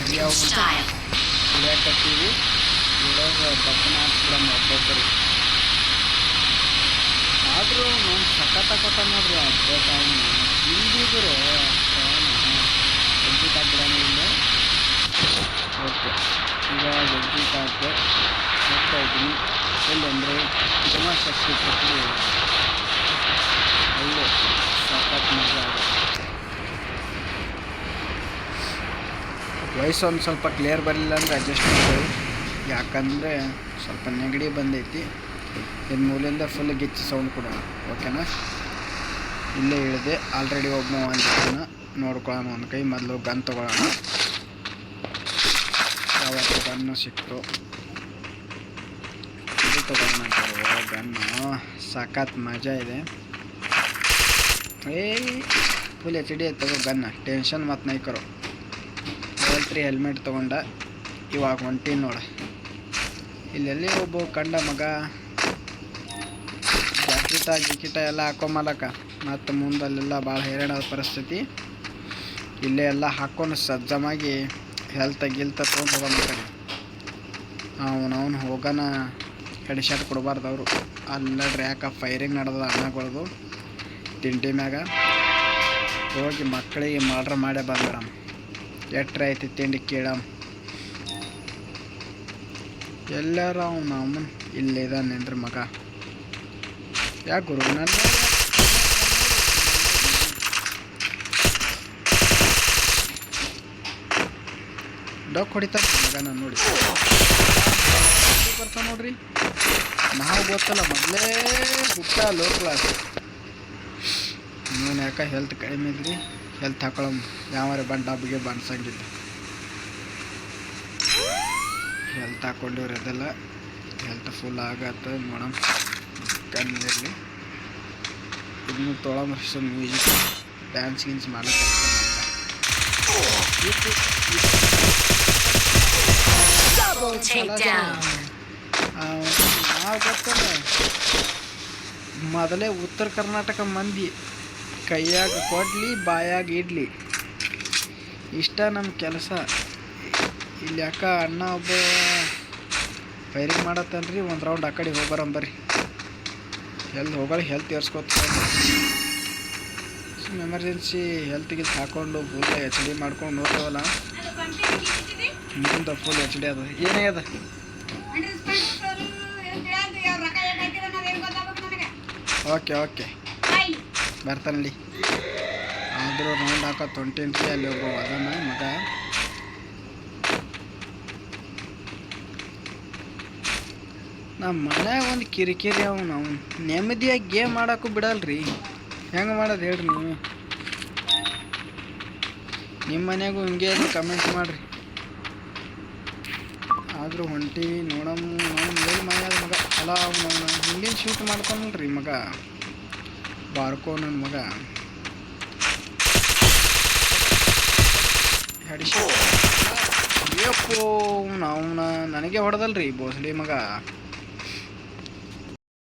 ಹರಿಯ ಇಳಿಯಕತ್ತೀವಿ ಇಳೋದು ಬಕ್ಕನ ಹಾಕ್ಬಿಡಮ್ಮ ಒಬ್ಬೊಬ್ಬರು ಆದರೂ ನಾನು ಸಖತ್ ಹಾಕೋತ ನೋಡ್ರಿ ಅಪ್ಡೇಟ್ ಟೈಮ್ ಹಿಂದಿದ್ರು ಎಕ್ಸಿಟ್ ಹಾಕ್ಬಿಡೋಣ ಇಲ್ಲಿ. ಓಕೆ. ಈಗ ಎಕ್ಸಿಟ್ ಹಾಕಿ ಹೋಗ್ತಾ ಇದ್ದೀನಿ. ಎಲ್ಲಿ ಅಂದರೆ ತುಂಬ ಶಕ್ತಿ ಕೊಟ್ಟು ಒಳ್ಳೆ ಸಖತ್ ಮಜಾ ಆಗುತ್ತೆ ವಾಯ್ಸ್ ಒಂದು ಸ್ವಲ್ಪ ಕ್ಲಿಯರ್ ಬರಲಿಲ್ಲ ಅಂದರೆ ಅಡ್ಜಸ್ಟ್ ಮಾಡ್ಕೊಳ್ಳಿ. ಯಾಕಂದರೆ ಸ್ವಲ್ಪ ನೆಗಡಿ ಬಂದೈತಿ. ಇನ್ನು ಮೂಲಿಂದ ಫುಲ್ ಗಿಚ್ಚಿ ಸೌಂಡ್ ಕೊಡೋಣ ಓಕೆನಾ ಇಲ್ಲೇ ಇಳಿದೆ ಆಲ್ರೆಡಿ ಒಬ್ಬ ಒಂದು ನೋಡ್ಕೊಳ್ಳೋಣ ಒಂದು ಕೈ, ಮೊದಲು ಗನ್ ತೊಗೊಳ್ಳೋಣ ಯಾವತ್ತು ಗನ್ನು ಸಿಕ್ತು. ಇದು ತೊಗೊಳ್ಳೋಣ ಗನ್ನು ಸಖತ್ ಮಜಾ ಇದೆ. ಏಯ್ ಫುಲ್ ಎಚ್ ಡಿ ತಗೋ ಗನ್ನ ಟೆನ್ಷನ್ ಮತ್ತು ನೈಕರು. ತ್ರೀ ಹೆಲ್ಮೆಟ್ ತೊಗೊಂಡ ಇವಾಗ ಹೊಂಟೀನಿ ನೋಡ. ಇಲ್ಲೆಲ್ಲಿ ಒಬ್ಬ ಕಂಡ ಮಗ. ಜಾಕೆಟ ಗಿಕಿಟ ಎಲ್ಲ ಹಾಕೊಂಬಲಕ. ಮತ್ತು ಮುಂದಲ್ಲೆಲ್ಲ ಭಾಳ ಹೈರಾಣದ ಪರಿಸ್ಥಿತಿ. ಇಲ್ಲೇ ಎಲ್ಲ ಹಾಕ್ಕೊಂಡು ಸಜ್ಜಮಾಗಿ ಹೆಲ್ತ್ ಗಿಲ್ತ ತೊಗೊಂಡು ಅವ್ನು ಅವನವನು ಹೋಗೋಣ ಹೆಡ್ ಶಾಟ್ ಕೊಡಬಾರ್ದು ಅವರು. ಅಲ್ಲ ಡ್ರ್ಯಾಕ ಫೈರಿಂಗ್ ನಡೆದ ಅಣ್ಣಗಳದು ತಿಂಡಿ ಮ್ಯಾಗ. ಹೋಗಿ ಮಕ್ಕಳಿಗೆ ಮಾಡ್ರ ಮಾಡೇ ಬಂದ್ಬಿಡಮ್ ಎಟ್ರ ಐತಿ ತಿಂಡಿ ಕೇಳಮ್. ಎಲ್ಲಾರ ಅಮ್ಮನ್ ಅವನು ಇಲ್ಲಿದ್ದಾನೇನ್ರಿ ಮಗ. ಯಾಕೆ ಗುರು, ನನ್ನ ಡಾಕ್ ಹೊಡಿತಾರ ಮಗ ನಾನು ನೋಡಿ. ಬರ್ತಾ ನೋಡ್ರಿ. ನಾವು ಗೊತ್ತಲ್ಲ, ಮೊದಲೇ ಹುಟ್ಟ ಲೋ ಕ್ಲಾಸ್ ಇವನು ಯಾಕೆ ಹೆಲ್ತ್ ಕಡಿಮೆ ಇದ್ರಿ ಹೆಲ್ತ್ ಹಾಕೊಳಮ್ ಯಾವಾರ ಬಂಡ ಹಬ್ಬಿಗೆ ಬಣ್ಸಂಗಿಲ್ಲ ಹೆಲ್ತ್ ಹಾಕೊಂಡಿವ್ರಿ ಅದೆಲ್ಲ ಹೆಲ್ತ್ ಫುಲ್ ಆಗತ್ತ ನೋಡಮ್ ಕಣ್ಣಿರಲಿ ಇದನ್ನು ತೊಗೊಳಂದ್ರೆ ಮ್ಯೂಸಿಕ್ ಡ್ಯಾನ್ಸ್ ಗಿನ್ಸ್ ಮಾಡಕ್ಕೆ ಗೊತ್ತಲ್ಲ ಮೊದಲೇ ಉತ್ತರ ಕರ್ನಾಟಕ ಮಂದಿ ಕೈಯಾಗ ಕೊಡ್ಲಿ ಬಾಯಾಗ ಇಡ್ಲಿ. ಇಷ್ಟ ನಮ್ಮ ಕೆಲಸ. ಇಲ್ಲಿ ಅಕ್ಕ ಅಣ್ಣ ಒಬ್ಬ ಫೈರಿಂಗ್ ಮಾಡತ್ತನ್ರಿ ಒಂದು ರೌಂಡ್ ಆ ಕಡೆ ಹೋಗ್ಬರಂಬರ್ರಿ ಎಲ್ಲಿ ಹೋಗಳಿ ಹೆಲ್ತ್ ಏರ್ಸ್ಕೊತ ಸುಮ್ಮನೆ ಎಮರ್ಜೆನ್ಸಿ ಹೆಲ್ತ್ ಗಿಲ್ತ್ ಹಾಕೊಂಡು ಫುಲ್ ಎಚ್ ಡಿ ಮಾಡ್ಕೊಂಡು ನೋಡ್ತೇವಲ್ಲ. ಮುಂದೆ ಫುಲ್ ಎಚ್ ಡಿ ಅದ. ಏನಾಗ್ಯದ ಓಕೆ ಓಕೆ ಬರ್ತಾನಲ್ಲಿ ಆದರೂ ರೌಂಡ್ ಹಾಕೋ ತೊಂಟೇನ್ರಿ ಅಲ್ಲಿ ಒಬ್ಬ ಅದನ್ನ ಮಗ. ನಮ್ಮ ಮನ್ಯಾಗ ಒಂದು ಕಿರಿಕಿರಿ ಅವನು ನಾವು. ನೆಮ್ಮದಿಯಾಗಿ ಗೇಮ್ ಮಾಡೋಕ್ಕೂ ಬಿಡಲ್ರಿ. ಹೆಂಗೆ ಮಾಡೋದು ಹೇಳ್ರಿ ನೀವು? ನಿಮ್ಮ ಮನೆಗೂ ಹಿಂಗೆ ಕಮೆಂಟ್ ಮಾಡಿರಿ. ಆದರೂ ಹೊಂಟಿ ನೋಡಮ್ಮ ಏನು ಮಗ? ಅಲ್ಲ ಅವ್ನು ಶೂಟ್ ಮಾಡ್ಕೊಂಡ್ರಿ ಮಗ. ಬಾರ್ಕೋ ನನ್ನ ಮಗ. ಹೆಡಿಶೋ ಏಪ್ಪೋ ನಾವು ನನಗೆ ಹೊಡೆದಲ್ರಿ ಬೋಸಲಿ ಮಗ.